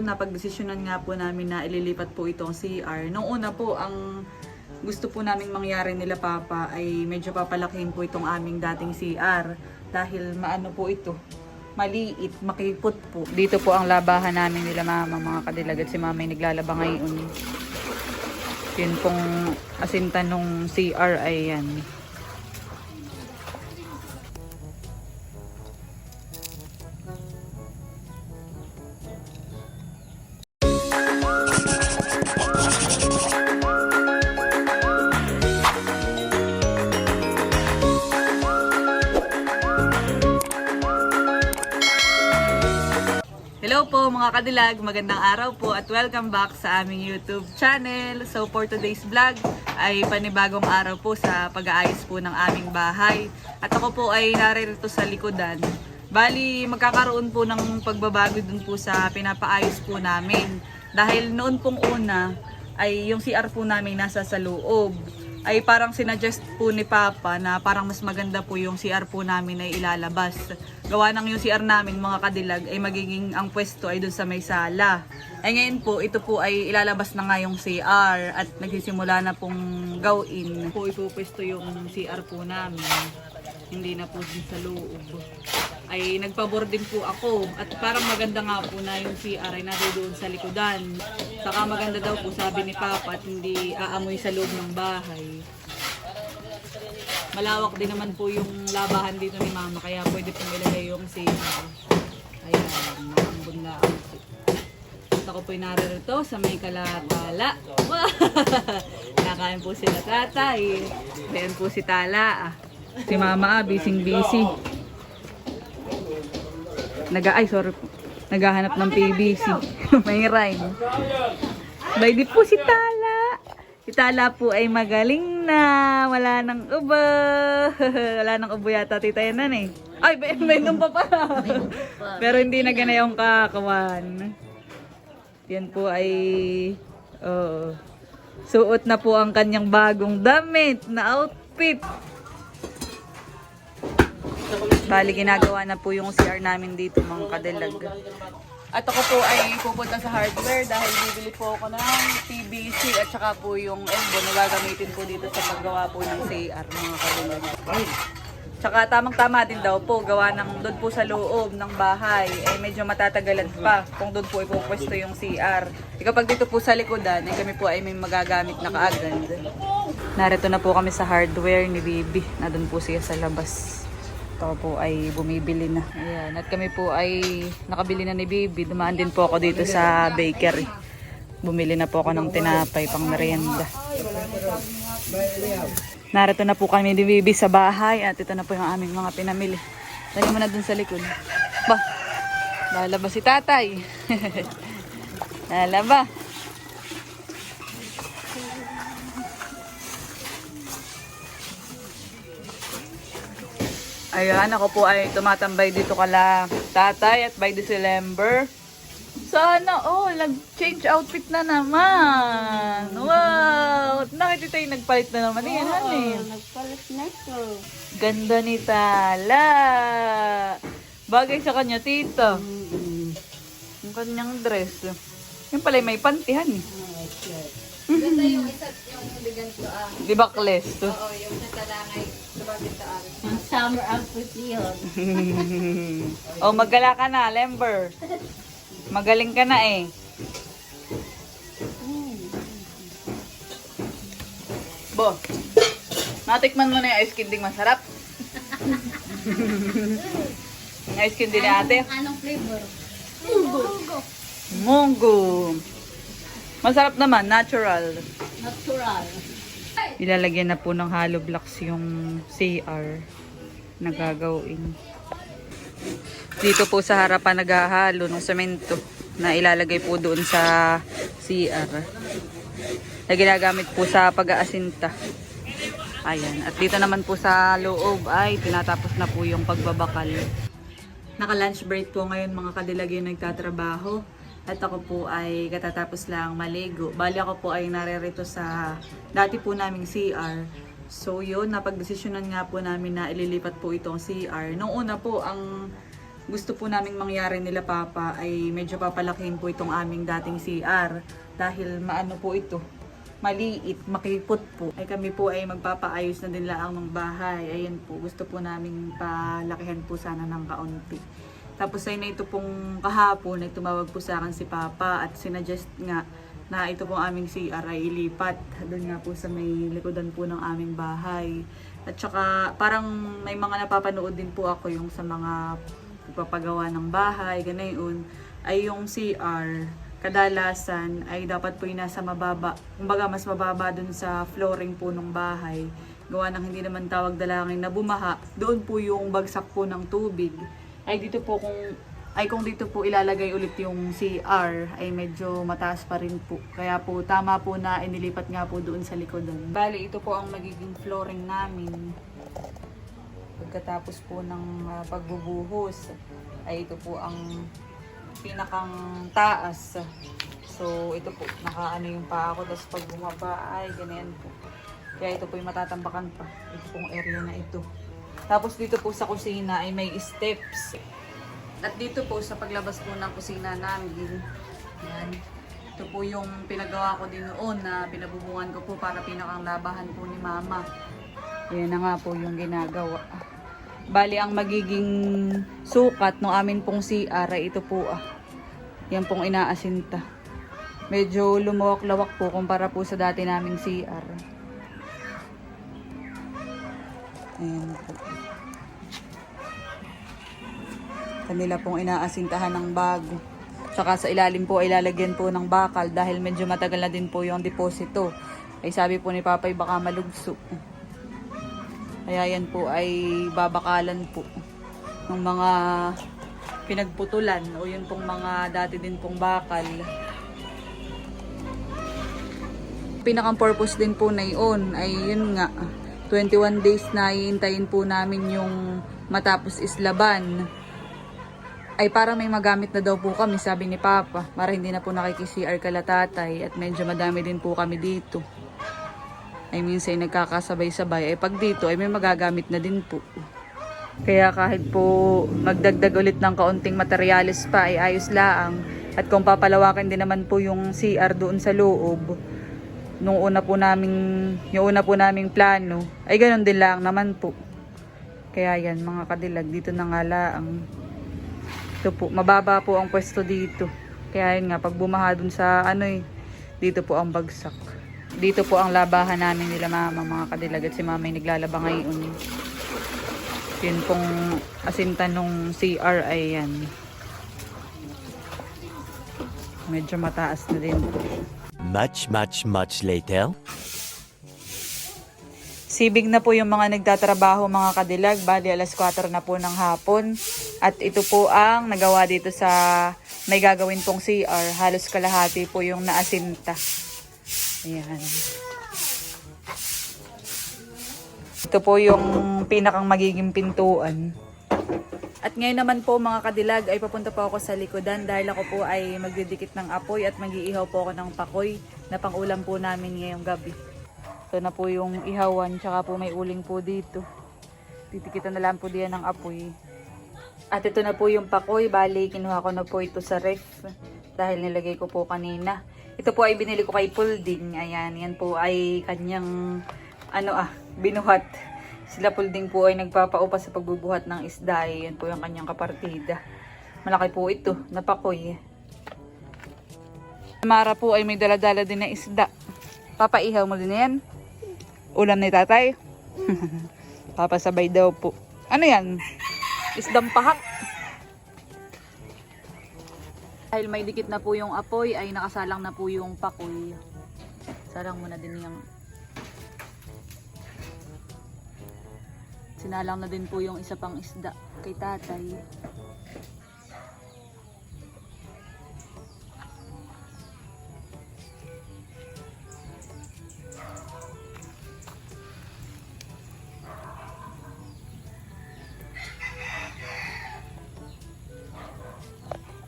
Napagdesisyonan nga po namin na ililipat po itong CR. Nung una po, ang gusto po naming mangyari nila Papa ay medyo papalakihin po itong aming dating CR. Dahil maano po ito, maliit, makipot po. Dito po ang labahan namin nila mama, mga kadilag at si mama ay naglalaba ngayon. Yun pong asintan nung CR ay yan. Mga kadilag, magandang araw po at welcome back sa aming YouTube channel. So for today's vlog ay panibagong araw po sa pag-aayos po ng aming bahay. At ako po ay naririto sa likodan. Bali, magkakaroon po ng pagbabago dun po sa pinapaayos po namin. Dahil noon pong una ay yung CR po namin nasa sa loob ay parang sinadjust po ni Papa na parang mas maganda po yung CR po namin ay ilalabas. Gawa ng yung CR namin mga kadilag ay magiging ang pwesto ay doon sa may sala. Ay ngayon po, ito po ay ilalabas na nga yung CR at nagsisimula na pong gawin. Po ipupwesto yung CR po namin. Hindi na po din sa loob. Ay nagpabor din po ako at parang maganda nga po na yung CR ay doon sa likodan. Saka maganda daw po sabi ni Papa at hindi aamoy sa loob ng bahay. Malawak din naman po yung labahan dito ni Mama kaya pwede pong ilagay yung CR. Ayan, nakambun na ako. At ako po'y naririto sa may kalatala. Nakain po sila tatay. Ayan po si Tala. ah. Si Mama, ah, busy-busy. Naga, ay, sorry po. Naghahanap ng PVC. May rhyme. Bay di po si Tala. Si Tala po ay magaling na. Wala nang ubo. Wala nang ubo yata tita yan eh. Ay, may, may nung pa. Pero hindi na gana yung kakawan. Yan po ay... oo. suot na po ang kanyang bagong damit na outfit. Bali, ginagawa na po yung CR namin dito, mga kadilag. At ako po ay pupunta sa hardware dahil bibili po ako ng PVC at saka po yung elbow na gagamitin po dito sa paggawa po ng CR, mga kadilag. Tsaka tamang-tama din daw po, gawa ng doon po sa loob ng bahay, ay medyo matatagalan pa kung doon po ipupwesto yung CR. E kapag dito po sa likodan, ay kami po ay may magagamit na kaagad. Narito na po kami sa hardware ni Bibi, na doon po siya sa labas. Ito po ay bumibili na. Ayan. At kami po ay nakabili na ni Bibi. Dumaan din po ako dito sa bakery. Bumili na po ako ng tinapay pang merienda. Narito na po kami ni Bibi sa bahay at ito na po yung aming mga pinamili. Dali mo na dun sa likod. Ba, lalaba si tatay. lalaba. Ayan, ako po ay tumatambay dito kala tatay at by December. Sana, oh, nag-change outfit na naman. Wow! Nakita tayo nagpalit na naman. Yan, honey. Nagpalit na to. Ganda ni Tala. Bagay sa kanya, tita. Yung kanyang dress. Yung pala may pantihan eh. Ganda yung isa, yung biganto ah. Di ba, Kles? Oo, yung sa Ang summer outfit yun. oh, magala ka na, Lember. Magaling ka na eh. Bo, natikman mo na yung ice candy masarap. yung ice candy ni ate. Anong flavor? Munggo. Masarap naman, natural. Natural. Ilalagyan na po ng hollow blocks yung CR na gagawin. Dito po sa harapan naghahalo ng semento na ilalagay po doon sa CR. Na ginagamit po sa pag-aasinta. Ayan. At dito naman po sa loob ay tinatapos na po yung pagbabakal. Naka-lunch break po ngayon mga kadilag nagtatrabaho. At ako po ay katatapos lang maligo. Bali ako po ay naririto sa dati po naming CR. So yun, napagdesisyonan nga po namin na ililipat po itong CR. Nung una po, ang gusto po naming mangyari nila Papa ay medyo papalakihin po itong aming dating CR dahil maano po ito, maliit, makipot po. Ay kami po ay magpapaayos na din laang ng bahay. Ayan po, gusto po naming palakihan po sana ng kaunti. Tapos ay na ito pong kahapon ay tumawag po sa akin si Papa at sinadjust nga na ito pong aming CR ay ilipat doon nga po sa may likodan po ng aming bahay. At saka parang may mga napapanood din po ako yung sa mga pagpapagawa ng bahay, ganayon, ay yung CR kadalasan ay dapat po yung nasa mababa. Kumbaga mas mababa dun sa flooring po ng bahay. Gawa ng hindi naman tawag dalangin na bumaha. Doon po yung bagsak po ng tubig. Ay dito po kung ay kung dito po ilalagay ulit yung CR ay medyo mataas pa rin po. Kaya po tama po na inilipat nga po doon sa likodan. Bali ito po ang magiging flooring namin. Pagkatapos po ng ah, pagbubuhos ay ito po ang pinakang taas. So ito po nakaano yung paa ko tapos pag bumaba ay ganyan po. Kaya ito po yung matatambakan pa. Ito pong area na ito. Tapos dito po sa kusina ay may steps. At dito po sa paglabas po ng kusina namin, yan, ito po yung pinagawa ko din noon na pinabubungan ko po para pinakang labahan po ni mama. Yan na nga po yung ginagawa. Bali, ang magiging sukat ng amin pong CR ay ito po ah. Yan pong inaasinta. Medyo lumawak-lawak po kumpara po sa dati naming CR. Ayan po. Kanila pong inaasintahan ng bago. Tsaka sa ilalim po ay lalagyan po ng bakal dahil medyo matagal na din po yung deposito. Ay sabi po ni Papay baka malugso. Kaya yan po ay babakalan po ng mga pinagputulan o yun pong mga dati din pong bakal. Pinakang purpose din po na yun ay yun nga 21 days na hihintayin po namin yung matapos islaban ay para may magamit na daw po kami, sabi ni Papa, para hindi na po nakikisi-CR kalatatay at medyo madami din po kami dito. Ay minsan ay nagkakasabay-sabay, ay pag dito ay may magagamit na din po. Kaya kahit po magdagdag ulit ng kaunting materyales pa ay ayos laang. At kung papalawakin din naman po yung CR doon sa loob, nung una po naming, yung una po naming plano, ay ganun din lang naman po. Kaya yan mga kadilag, dito na nga laang. Ito po, mababa po ang pwesto dito. Kaya yun nga, pag bumaha dun sa ano eh, dito po ang bagsak. Dito po ang labahan namin nila mama, mga kadilag. At si mama ay naglalaba ngayon. Yun pong asinta nung CR ay yan. Medyo mataas na din po. Much, much, much later. Sibig na po yung mga nagtatrabaho mga kadilag. Bali alas 4 na po ng hapon. At ito po ang nagawa dito sa may gagawin pong CR. Halos kalahati po yung naasinta. Ayan. Ito po yung pinakang magiging pintuan. At ngayon naman po mga kadilag ay papunta po ako sa likodan dahil ako po ay magdidikit ng apoy at mag-iihaw po ako ng pakoy na pangulam po namin ngayong gabi. Ito na po yung ihawan, tsaka po may uling po dito. Titikitan na lang po diyan ng apoy. At ito na po yung pakoy, bali kinuha ko na po ito sa ref dahil nilagay ko po kanina. Ito po ay binili ko kay Pulding. Ayan, yan po ay kanyang ano ah, binuhat. Sila Pulding po ay nagpapaupa sa pagbubuhat ng isda. Yan po yung kanyang kapartida. Malaki po ito, na pakoy. Mara po ay may daladala din na isda. Papaihaw mo din yan. Ulam ni tatay. Papasabay daw po. Ano yan? Isdang pahak. Dahil may dikit na po yung apoy, ay nakasalang na po yung pakoy. Sarang mo na din yung... Sinalang na din po yung isa pang isda kay tatay.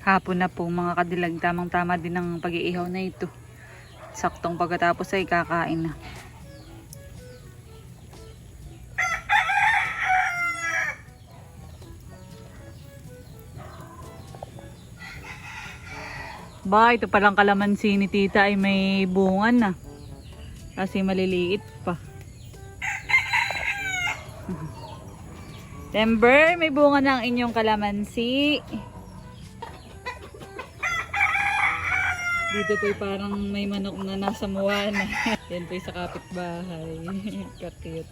Hapon na po mga kadilag, tamang tama din ang pag-iihaw na ito. Saktong pagkatapos ay kakain na. Ba, ito palang kalamansi ni tita ay may bungan na. Kasi maliliit pa. Timber, may bunga na ang inyong kalamansi. Dito po'y parang may manok na nasa muwana. Yan po'y sa kapitbahay. Kakit.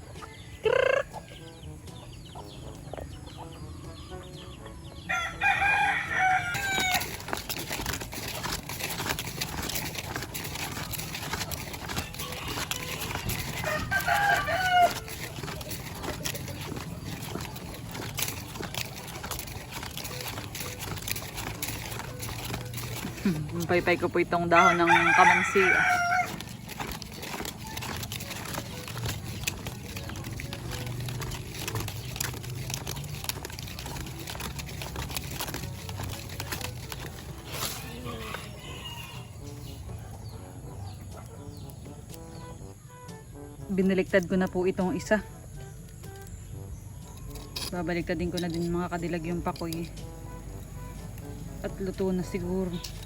Paypay ko po itong dahon ng kamansi. Binaliktad ko na po itong isa. Babaliktadin ko na din mga kadilag yung pakoy. At luto na siguro.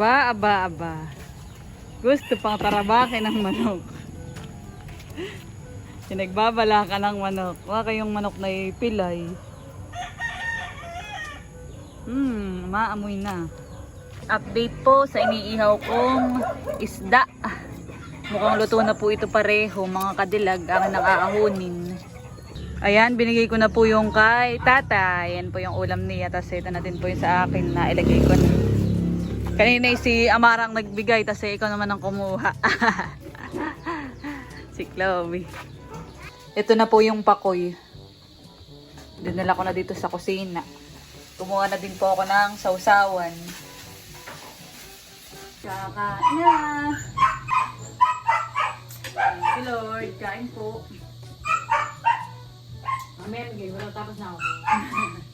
Aba, aba, aba. Gusto pang tarabakin ng manok. Pinagbabala ka ng manok. Wala kayong manok na ipilay. Hmm, maamoy na. Update po sa iniihaw kong isda. Mukhang luto na po ito pareho, mga kadilag, ang nakaahunin. Ayan, binigay ko na po yung kay tata. Ayan po yung ulam niya. Tapos ito natin po yung sa akin na ilagay ko na. Kanina eh, si Amarang nagbigay, tapos ikaw naman ang kumuha. si Chloe. Ito na po yung pakoy. Dinala ko na dito sa kusina. Kumuha na din po ako ng sausawan. Kakain na! Thank you Lord. Kain po. Amen. Gay, wala tapos na ako.